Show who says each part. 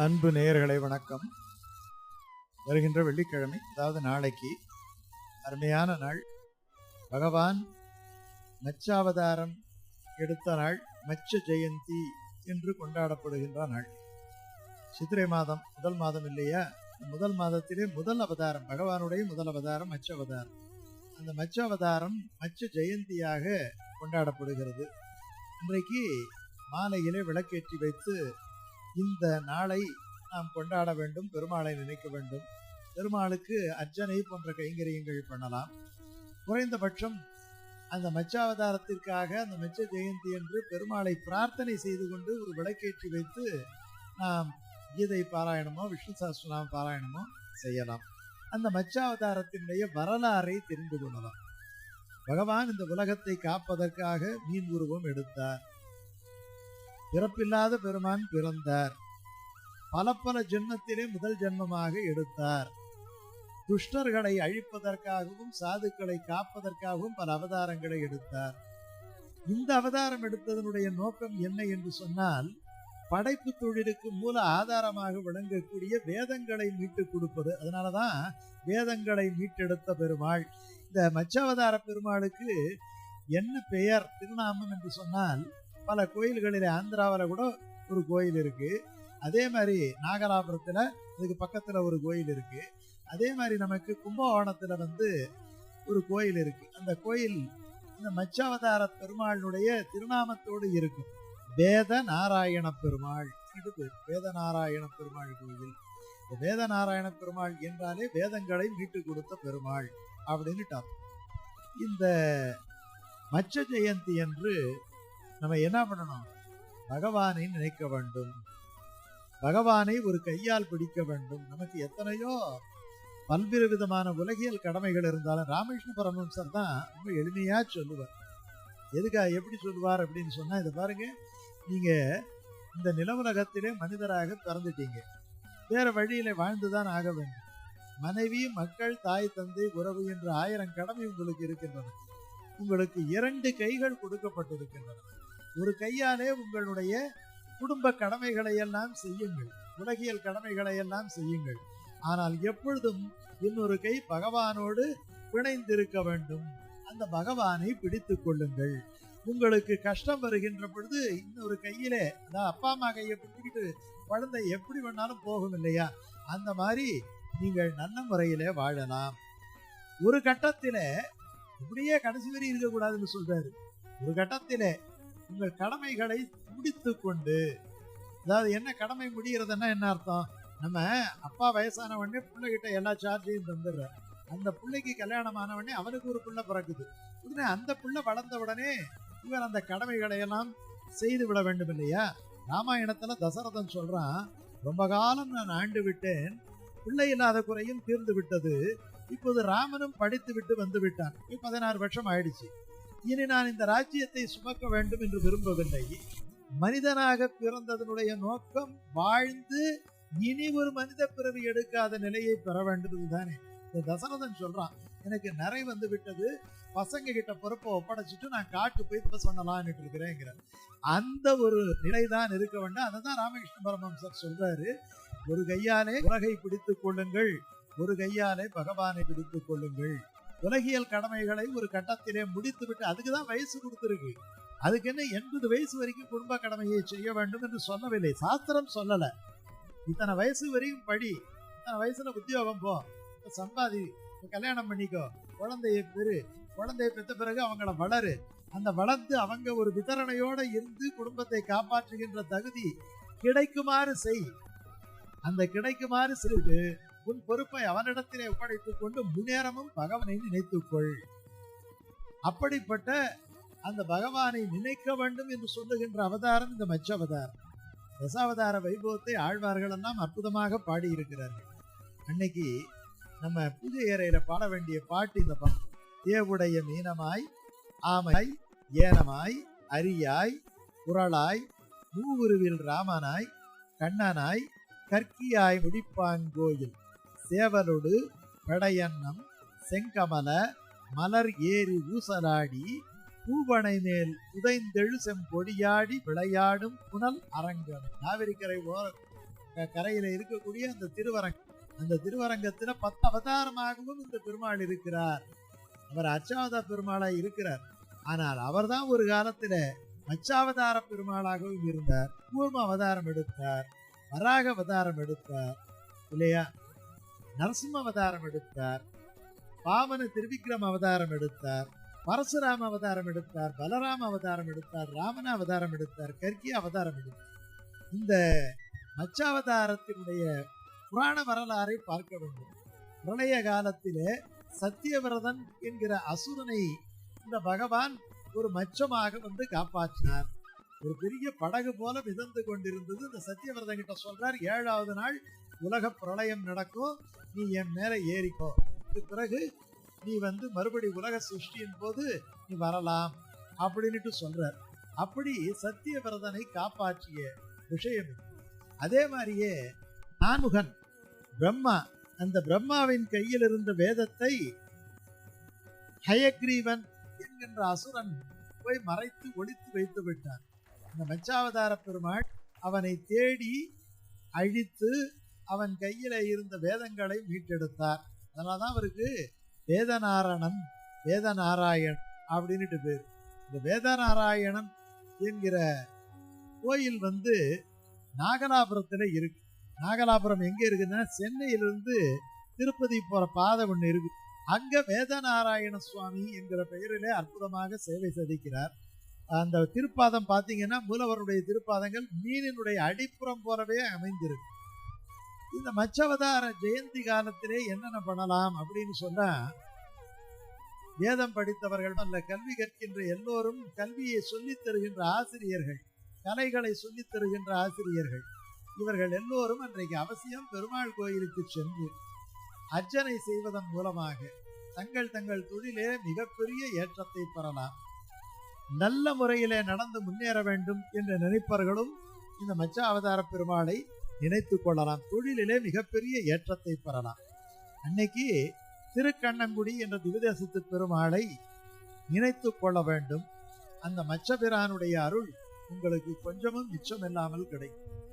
Speaker 1: அன்பு நேயர்களை வணக்கம். வருகின்ற வெள்ளிக்கிழமை அதாவது நாளைக்கு அருமையான நாள். பகவான் மச்சாவதாரம் எடுத்த நாள் மச்ச ஜெயந்தி என்று கொண்டாடப்படுகின்ற நாள். சித்திரை மாதம் முதல் மாதம் இல்லையா? முதல் மாதத்திலே முதல் அவதாரம் பகவானுடைய முதல் அவதாரம் மச்ச அவதாரம். அந்த மச்ச அவதாரம் மச்ச ஜெயந்தியாக கொண்டாடப்படுகிறது. இன்றைக்கு மாலையிலே விளக்கேற்றி வைத்து இந்த நாளை நாம் கொண்டாட வேண்டும் பெருமாளை நினைக்க வேண்டும். பெருமாளுக்கு அர்ச்சனை போன்ற கைங்கரியங்கள் பண்ணலாம். குறைந்தபட்சம் அந்த மச்சாவதாரத்திற்காக அந்த மச்ச ஜெயந்தி என்று பெருமாளை பிரார்த்தனை செய்து கொண்டு ஒரு விளக்கேற்றி வைத்து நாம் கீதை பாராயணமோ விஷ்ணு சாஸ்திரநாம பாராயணமோ செய்யலாம். அந்த மச்சாவதாரத்தினுடைய வரலாறை தெரிந்து கொள்ளலாம். பகவான் இந்த உலகத்தை காப்பதற்காக மீன் உருவம் எடுத்தார். பிறப்பில்லாத பெருமான் பிறந்தார். பல பல ஜென்மத்திலே முதல் ஜென்மமாக எடுத்தார். துஷ்டர்களை அழிப்பதற்காகவும் சாதுக்களை காப்பதற்காகவும் பல அவதாரங்களை எடுத்தார். இந்த அவதாரம் எடுத்ததனுடைய நோக்கம் என்ன என்று சொன்னால் படைப்பு தொழிலுக்கு மூல ஆதாரமாக விளங்கக்கூடிய வேதங்களை மீட்டுக் கொடுப்பது. அதனாலதான் வேதங்களை மீட்டெடுத்த பெருமாள். இந்த மச்சாவதார பெருமாளுக்கு என்ன பெயர் திருநாமம் என்று சொன்னால் பல கோயில்களில் ஆந்திராவில் கூட ஒரு கோயில் இருக்குது அதே மாதிரி நாகலாபுரத்தில் இதுக்கு பக்கத்தில் ஒரு கோயில் இருக்குது அதே மாதிரி நமக்கு கும்பகோணத்தில் வந்து ஒரு கோயில் இருக்குது அந்த கோயில் இந்த மச்சாவதார பெருமாளுடைய திருநாமத்தோடு இருக்கும். வேத நாராயண பெருமாள் பேர். வேத நாராயண பெருமாள் கோயில். இந்த வேத நாராயண பெருமாள் என்றாலே வேதங்களை மீட்டு கொடுத்த பெருமாள் அப்படின்னுட்டார் இந்த மச்ச ஜெயந்தி என்று நம்ம என்ன பண்ணணும்? பகவானை நினைக்க வேண்டும். பகவானை ஒரு கையால் பிடிக்க வேண்டும். நமக்கு எத்தனையோ பல்வேறு விதமான உலகியல் கடமைகள் இருந்தாலும் ராமகிருஷ்ண பரமஹம்சர் தான் ரொம்ப எளிமையா சொல்லுவார். எதுக்கா எப்படி சொல்லுவார் அப்படின்னு சொன்னா இதை பாருங்க. நீங்க இந்த நிலவுலகத்திலே மனிதராக பிறந்துட்டீங்க. வேற வழியில வாழ்ந்துதான் ஆக வேண்டும். மனைவி மக்கள் தாய் தந்தை உறவு என்ற ஆயிரம் கடமை உங்களுக்கு இருக்கின்றன. உங்களுக்கு இரண்டு கைகள் கொடுக்கப்பட்டிருக்கின்றன. ஒரு கையாலே உங்களுடைய குடும்ப கடமைகளை எல்லாம் செய்யுங்கள். உலகியல் கடமைகளை எல்லாம் செய்யுங்கள். ஆனால் எப்பொழுதும் இன்னொரு கை பகவானோடு பிணைந்திருக்க வேண்டும். அந்த பகவானை பிடித்து கொள்ளுங்கள். உங்களுக்கு கஷ்டம் வருகின்ற பொழுது இன்னொரு கையிலே அதான் அப்பா அம்மா கையை பிடிச்சிக்கிட்டு குழந்தை எப்படி வேணாலும் போகும் இல்லையா? அந்த மாதிரி நீங்கள் நல்ல முறையிலே வாழலாம். ஒரு கட்டத்திலே இப்படியே கடைசி வரை இருக்கக்கூடாதுன்னு சொல்றாரு. ஒரு கட்டத்திலே உங்கள் கடமைகளை முடித்து கொண்டு அதாவது என்ன கடமை முடிகிறதுன்னா என்ன அர்த்தம்? நம்ம அப்பா வயசான உடனே பிள்ளைகிட்ட எல்லா சார்ஜையும் தந்துடுறார். அந்த பிள்ளைக்கு கல்யாணம் ஆன உடனே அவனுக்கு ஒரு பிள்ளை பிறக்குது. உடனே அந்த பிள்ளை வளர்ந்த உடனே இவர் அந்த கடமைகளை எல்லாம் செய்து விட வேண்டும் இல்லையா? ராமாயணத்துல தசரதன் சொல்றான் ரொம்ப காலம் நான் ஆண்டு விட்டேன் பிள்ளை இல்லாத குறையும் தீர்ந்து விட்டது. இப்போது ராமனும் படித்து விட்டு வந்து விட்டான். பதினாறு வருஷம் ஆயிடுச்சு. இனி நான் இந்த ராஜ்யத்தை சுமக்க வேண்டும் என்று விரும்பவில்லை. மனிதனாக பிறந்ததனுடைய நோக்கம் வாழ்ந்து இனி ஒரு மனித பிறவி எடுக்காத நிலையை பெற வேண்டும் தானே இந்த தசரதன் சொல்றான் எனக்கு நிறை வந்து விட்டது பசங்க கிட்ட பொறுப்பை ஒப்படைச்சிட்டு நான் காட்டு போய் தபஸ் பண்ணலாம்னு இருக்கிறேங்கிற. அந்த ஒரு நிலைதான் இருக்க வேண்டாம். அதை தான் ராமகிருஷ்ண பரமம்சர் சொல்றாரு ஒரு கையாலே உலகை பிடித்துக் கொள்ளுங்கள். ஒரு கையாலே பகவானை பிடித்துக் கொள்ளுங்கள். உலகியல் கடமைகளை ஒரு கட்டத்திலே முடித்து விட்டு அதுக்கு தான் வயசு கொடுத்துருக்கு. அதுக்கு என்ன எண்பது வயசு வரைக்கும் குடும்ப கடமையை செய்ய வேண்டும் என்று சொல்லவில்லை. சாஸ்திரம் சொல்லல. இத்தனை வயசு வரையும் படி. இத்தனை வயசுல உத்தியோகம் போ. சம்பாதி. கல்யாணம் பண்ணிக்கோ. குழந்தையை பெரு குழந்தையை பெற்ற பிறகு அவங்கள வளரு. அந்த வளர்ந்து அவங்க ஒரு விதரணையோட இருந்து குடும்பத்தை காப்பாற்றுகின்ற தகுதி கிடைக்குமாறு செய். அந்த கிடைக்குமாறு செய்து உன் பொறுப்பை அவனிடத்திலே ஒப்படைத்துக் கொண்டு முன்னேறமும் பகவனை நினைத்துக்கொள். அப்படிப்பட்ட அந்த பகவானை நினைக்க வேண்டும் என்று சொல்லுகின்ற அவதாரம் இந்த மச்ச அவதாரம் தசாவதார வைபவத்தை ஆழ்வார்கள் எல்லாம் அற்புதமாக பாடியிருக்கிறார்கள். அன்னைக்கு நம்ம பூஜை ஏறையில பாட வேண்டிய பாட்டு இந்த பாட்டு தேவுடைய மீனமாய் ஆமாய் ஏனமாய் அரியாய் குரலாய் மூவுருவில் ராமனாய் கண்ணனாய் கற்கியாய் முடிப்பான் கோயில். சேவலொடு படையன்னம் செங்கமல மலர் ஏறி ஊசலாடி பூவனை மேல் புதைந்தெழு செம்பொடியாடி விளையாடும் புனல் அரங்கம். காவிரிக்கரை ஓர க- கரையில இருக்கக்கூடிய அந்த திருவரங்கம் அந்த திருவரங்கத்துல பத்து அவதாரமாகவும் இந்த பெருமாள் இருக்கிறார். அவர் அச்சாவதார பெருமாளாக இருக்கிறார். ஆனால் அவர்தான் ஒரு காலத்துல அச்சாவதார பெருமாளாகவும் இருந்தார். கூர்ம அவதாரம் எடுத்தார். வராக அவதாரம் எடுத்தார். இல்லையா? நரசிம்ம அவதாரம் எடுத்தார். பாவன திருவிக்ரம் அவதாரம் எடுத்தார். பரசுராம அவதாரம் எடுத்தார். பலராம அவதாரம் எடுத்தார். ராமன அவதாரம் எடுத்தார். கர்கி அவதாரம் எடுத்தார். இந்த மச்சாவதாரத்தினுடைய புராண வரலாறை பார்க்க வேண்டும். பிரளய காலத்திலே சத்தியவிரதன் என்கிற அசுரனை இந்த பகவான் ஒரு மச்சமாக வந்து காப்பாற்றினார். ஒரு பெரிய படகு போல மிதந்து கொண்டிருந்தது. இந்த சத்தியவிரதன் கிட்ட சொல்றார் ஏழாவது நாள் உலக பிரளயம் நடக்கும் நீ என் மேல ஏறிக்கோ. இதுக்கு பிறகு நீ வந்து மறுபடி உலக சிருஷ்டியின் போது நீ வரலாம் அப்படின்னுட்டு சொல்றார். அப்படி சத்தியவிரதனை காப்பாற்றிய விஷயம் அதே மாதிரியே நான்முகன் பிரம்மா அந்த பிரம்மாவின் கையில் இருந்த வேதத்தை ஹயக்ரீவன் என்கின்ற அசுரன் போய் மறைத்து ஒழித்து வைத்து விட்டான். இந்த மச்சாவதார பெருமாள் அவனை தேடி அழித்து அவன் கையில இருந்த வேதங்களை மீட்டெடுத்தார். அதனாலதான் அவருக்கு வேதநாரணன் வேதநாராயண் அப்படின்னுட்டு பேர். இந்த வேதநாராயணன் என்கிற கோயில் வந்து நாகலாபுரத்துல இருக்கு. நாகலாபுரம் எங்க இருக்குன்னா சென்னையிலிருந்து திருப்பதி போற பாதை ஒண்ணு இருக்கு. அங்க வேதநாராயண சுவாமி என்கிற பெயரிலே அற்புதமாக சேவை சதிக்கிறார். அந்த திருப்பாதம் பார்த்தீங்கன்னா மூலவருடைய திருப்பாதங்கள் மீனினுடைய அடிப்புறம் போலவே அமைந்திருக்கு. இந்த மச்சவதார ஜெயந்தி காலத்திலே என்னென்ன பண்ணலாம் அப்படின்னு சொன்னா வேதம் படித்தவர்கள் அல்ல கல்வி கற்கின்ற எல்லோரும் கல்வியை சொல்லித் தருகின்ற ஆசிரியர்கள் கலைகளை சொல்லித் தருகின்ற ஆசிரியர்கள். இவர்கள் எல்லோரும் அன்றைக்கு அவசியம் பெருமாள் கோயிலுக்கு சென்று அர்ச்சனை செய்வதன் மூலமாக தங்கள் தங்கள் தொழிலே மிகப்பெரிய ஏற்றத்தை பெறலாம். நல்ல முறையிலே நடந்து முன்னேற வேண்டும் என்று நினைப்பவர்களும் இந்த மச்ச அவதார பெருமாளை நினைத்துக் கொள்ளலாம் தொழிலிலே மிகப்பெரிய ஏற்றத்தை பெறலாம். அன்னைக்கு திருக்கண்ணங்குடி என்ற திவிதேசத்து பெருமாளை நினைத்துக் கொள்ள வேண்டும். அந்த மச்சபிரானுடைய அருள் உங்களுக்கு கொஞ்சமும் மிச்சம் இல்லாமல் கிடைக்கும்.